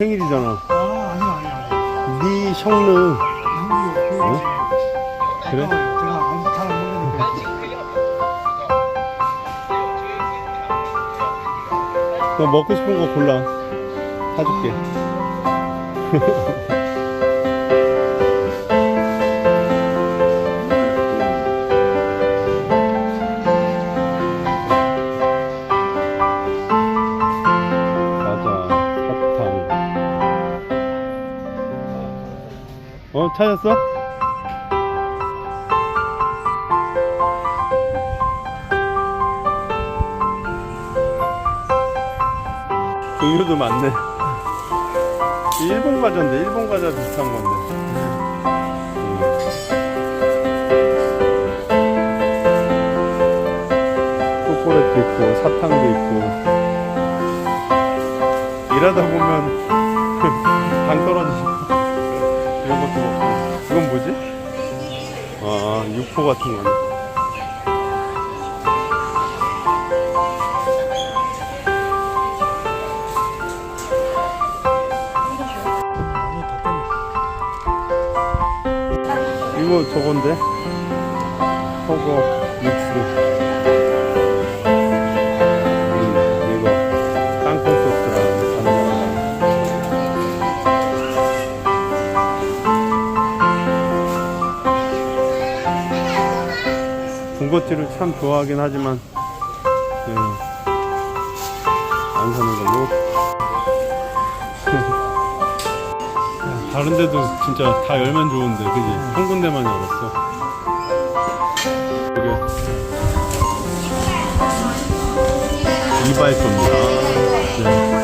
생일이잖아. 아, 아니요, 아니요, 아니요. 네 성능. 어? 그래? 제가 아무 잘안 먹으니까. 너 먹고 싶은 거 골라. 사줄게. 어, 찾았어? 종류도 많네. 일본 과자인데, 일본 과자 비슷한 건데. 음. 초콜릿도 있고, 사탕도 있고. 일하다 보면 당 떨어지고. 이 먹고. 이건 뭐지? 아, 육포 같은 거네. 이거 저건데? 허거 육수. 군것질을 참 좋아하긴 하지만 예, 안 사는 걸로. 다른 데도 진짜 다 열면 좋은데, 그지? 한 군데만 열었어. 이게 이발 겁니다. 네,